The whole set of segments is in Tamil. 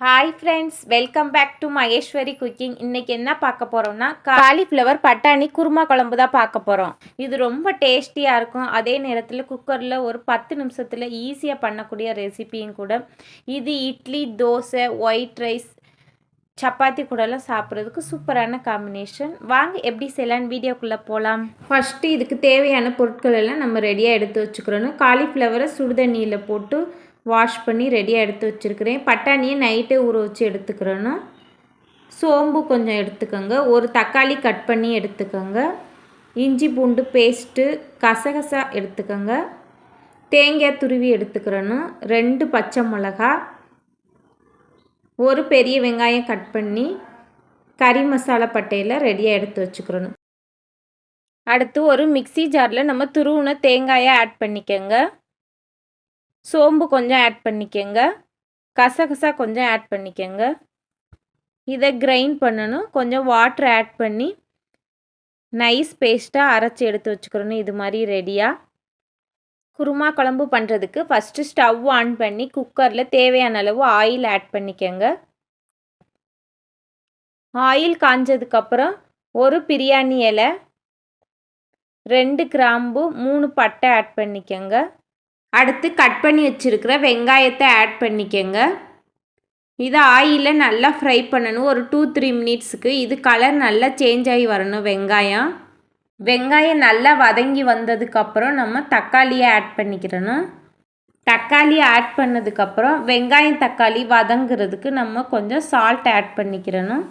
Hi friends welcome back to Maheswari cooking இன்றைக்கி என்ன பார்க்க போகிறோம்னா காலிஃப்ளவர் பட்டாணி குருமா குழம்பு தான் பார்க்க போகிறோம் இது ரொம்ப டேஸ்டியாக இருக்கும். அதே நேரத்தில் குக்கரில் ஒரு பத்து நிமிஷத்தில் ஈஸியாக பண்ணக்கூடிய ரெசிபியும் கூட. இது இட்லி தோசை ஒயிட் ரைஸ் சப்பாத்தி கூடலாம் சாப்பிட்றதுக்கு சூப்பரான காம்பினேஷன் வாங்க எப்படி செய்யலான்னு வீடியோக்குள்ளே போகலாம் ஃபஸ்ட்டு இதுக்கு தேவையான பொருட்கள் எல்லாம் நம்ம ரெடியாக எடுத்து வச்சுக்கிறோன்னு காலிஃப்ளவரை சுடுதண்ணியில் போட்டு வாஷ் பண்ணி ரெடியாக எடுத்து வச்சுருக்கிறேன். பட்டாணியை நைட்டே ஊற வச்சு எடுத்துக்கிறேன்னு. சோம்பு கொஞ்சம் எடுத்துக்கோங்க. ஒரு தக்காளி கட் பண்ணி எடுத்துக்கோங்க. இஞ்சி பூண்டு பேஸ்ட்டு கசகசா எடுத்துக்கோங்க. தேங்காய் துருவி எடுத்துக்கிறேன்னு. ரெண்டு பச்சை மிளகா. ஒரு பெரிய வெங்காயம் கட் பண்ணி கறி மசாலா பட்டையில் ரெடியாக எடுத்து வச்சுக்கிறணும் அடுத்து ஒரு மிக்சி ஜாரில் நம்ம துருவின தேங்காயை ஆட் பண்ணிக்கோங்க. சோம்பு கொஞ்சம் ஆட் பண்ணிக்கோங்க. கசகசா கொஞ்சம் ஆட் பண்ணிக்கோங்க. இதை கிரைண்ட் பண்ணணும். கொஞ்சம் வாட்ரு ஆட் பண்ணி நைஸ் பேஸ்ட்டாக அரைச்சி எடுத்து வச்சுக்கிறணும் இது மாதிரி ரெடியாக குருமா குழம்பு பண்ணுறதுக்கு ஃபஸ்ட்டு ஸ்டவ் ஆன் பண்ணி குக்கரில் தேவையான அளவு ஆயில் ஆட் பண்ணிக்கோங்க. ஆயில் காஞ்சதுக்கப்புறம் ஒரு பிரியாணி இலை ரெண்டு கிராம்பு மூணு பட்டை ஆட் பண்ணிக்கோங்க. அடுத்து கட் பண்ணி வச்சுருக்கிற வெங்காயத்தை ஆட் பண்ணிக்கோங்க. இதை ஆயிலில் நல்லா ஃப்ரை பண்ணணும். ஒரு டூ த்ரீ மினிட்ஸுக்கு இது கலர் நல்லா சேஞ்ச் ஆகி வரணும் வெங்காயம். வெங்காயம் நல்லா வதங்கி வந்ததுக்கப்புறம் நம்ம தக்காளியை ஆட் பண்ணிக்கிறணும். தக்காளி ஆட் பண்ணதுக்கப்புறம் வெங்காயம் தக்காளி வதங்குறதுக்கு நம்ம கொஞ்சம் சால்ட் ஆட் பண்ணிக்கிறணும்.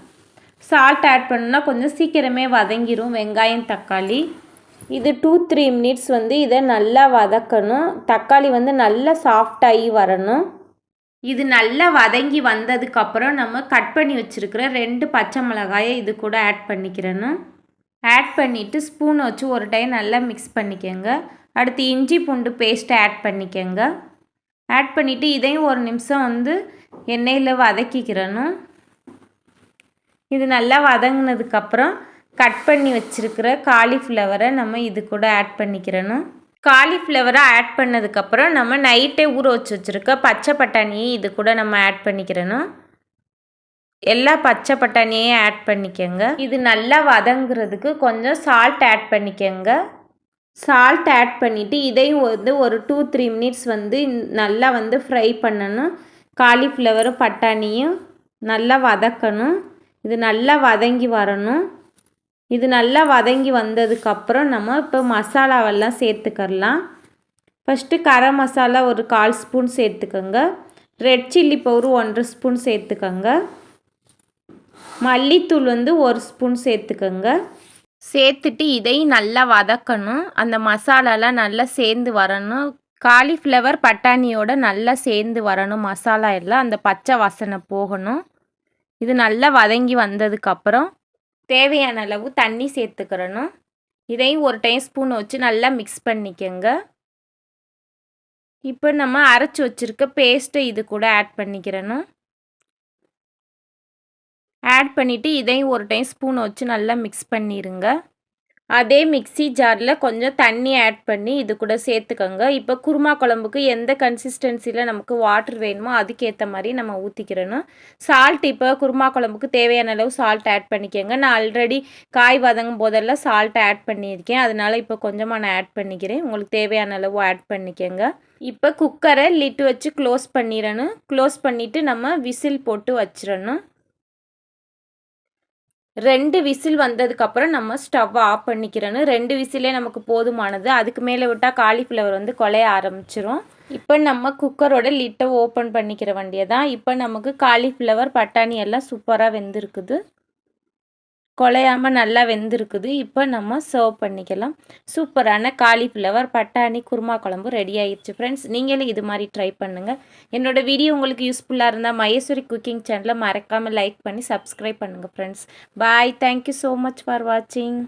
சால்ட் ஆட் பண்ணோன்னா கொஞ்சம் சீக்கிரமே வதங்கிடும் வெங்காயம் தக்காளி. இது டூ த்ரீ மினிட்ஸ் வந்து இதை நல்லா வதக்கணும். தக்காளி வந்து நல்லா சாஃப்டாகி வரணும். இது நல்லா வதங்கி வந்ததுக்கப்புறம் நம்ம கட் பண்ணி வச்சுருக்கிற ரெண்டு பச்சை மிளகாயை இது கூட ஆட் பண்ணிக்கிறணும். ஆட் பண்ணிவிட்டு ஸ்பூனை வச்சு ஒரு டைம் நல்லா மிக்ஸ் பண்ணிக்கோங்க. அடுத்து இஞ்சி பூண்டு பேஸ்ட்டை ஆட் பண்ணிக்கோங்க. ஆட் பண்ணிவிட்டு இதையும் ஒரு நிமிஷம் வந்து எண்ணெயில் வதக்கிக்கிறணும். இது நல்லா வதங்கினதுக்கப்புறம் கட் பண்ணி வச்சுருக்கிற காலிஃப்ளவரை நம்ம இது கூட ஆட் பண்ணிக்கிறணும். காலிஃப்ளவரை ஆட் பண்ணதுக்கப்புறம் நம்ம நைட்டே ஊற வச்சு வச்சுருக்க பச்சை பட்டாணியை இது கூட நம்ம ஆட் பண்ணிக்கிறணும். எல்லா பச்சை பட்டாணியையும் ஆட் பண்ணிக்கோங்க. இது நல்லா வதங்குறதுக்கு கொஞ்சம் சால்ட் ஆட் பண்ணிக்கோங்க. சால்ட் ஆட் பண்ணிவிட்டு இதையும் வந்து ஒரு டூ த்ரீ மினிட்ஸ் வந்து நல்லா வந்து ஃப்ரை பண்ணணும். காலிஃப்ளவரும் பட்டாணியும் நல்லா வதக்கணும். இது நல்லா வதங்கி வரணும். இது நல்லா வதங்கி வந்ததுக்கப்புறம் நம்ம இப்போ மசாலாவெல்லாம் சேர்த்துக்கரலாம் ஃபஸ்ட்டு கரம் மசாலா ஒரு கால் ஸ்பூன் சேர்த்துக்கோங்க. ரெட் சில்லி பவுடர் ஒன்றரை ஸ்பூன் சேர்த்துக்கோங்க. மல்லித்தூள் வந்து ஒரு ஸ்பூன் சேர்த்துக்கோங்க. சேர்த்துட்டு இதையும் நல்லா வதக்கணும். அந்த மசாலாலாம் நல்லா சேர்ந்து வரணும். காலிஃப்ளவர் பட்டாணியோட நல்லா சேர்ந்து வரணும். மசாலா எல்லாம் அந்த பச்சை வாசனை போகணும். இது நல்லா வதங்கி வந்ததுக்கப்புறம் தேவையான அளவு தண்ணி சேர்த்துக்கிறணும். இதையும் ஒரு டைம் ஸ்பூன் வச்சு நல்லா மிக்ஸ் பண்ணிக்கோங்க. இப்போ நம்ம அரைச்சி வச்சுருக்க பேஸ்ட்டை இது கூட ஆட் பண்ணிக்கிறணும். ஆட் பண்ணிவிட்டு இதையும் ஒரு டைம் ஸ்பூன் வச்சு நல்லா மிக்ஸ் பண்ணிடுங்க அதே மிக்சி ஜாரில் கொஞ்சம் தண்ணி ஆட் பண்ணி இது கூட சேர்த்துக்கோங்க. இப்போ குருமா குழம்புக்கு எந்த கன்சிஸ்டன்சியில் நமக்கு வாட்டர் வேணுமோ அதுக்கேற்ற மாதிரி நம்ம ஊற்றிக்கிறணும் சால்ட் இப்போ குருமா குழம்புக்கு தேவையான அளவு சால்ட் ஆட் பண்ணிக்கோங்க. நான் ஆல்ரெடி காய் வதங்கும் போதெல்லாம் சால்ட் ஆட் பண்ணியிருக்கேன். அதனால் இப்போ கொஞ்சமாக நான் ஆட் பண்ணிக்கிறேன். உங்களுக்கு தேவையான அளவு ஆட் பண்ணிக்கோங்க. இப்போ குக்கரை லிட்டு வச்சு க்ளோஸ் பண்ணிடணும். க்ளோஸ் பண்ணிவிட்டு நம்ம விசில் போட்டு வச்சிடணும். ரெண்டு விசில் வந்ததுக்கப்புறம் நம்ம ஸ்டவ்வை ஆஃப் பண்ணிக்கிறோன்னு ரெண்டு விசிலே நமக்கு போதுமானது. அதுக்கு மேலே விட்டால் காலிஃப்ளவர் வந்து கொலைய ஆரம்பிச்சிரும். இப்போ நம்ம குக்கரோட லிட்டை ஓப்பன் பண்ணிக்கிற வண்டியை தான் இப்போ நமக்கு காலிஃப்ளவர் பட்டாணி எல்லாம் சூப்பராக வெந்திருக்குது. குலையாமல் நல்லா வெந்திருக்குது. இப்போ நம்ம சர்வ் பண்ணிக்கலாம். சூப்பரான காலிஃப்ளவர் பட்டாணி குருமா குழம்பு ரெடி ஆயிடுச்சு ஃப்ரெண்ட்ஸ் நீங்களும் இது மாதிரி ட்ரை பண்ணுங்கள் என்னோடய வீடியோ உங்களுக்கு யூஸ்ஃபுல்லாக இருந்தால் மகேஸ்வரி குக்கிங் சேனலை மறக்காமல் லைக் பண்ணி சப்ஸ்கிரைப் பண்ணுங்கள் friends bye thank you so much for வாட்சிங்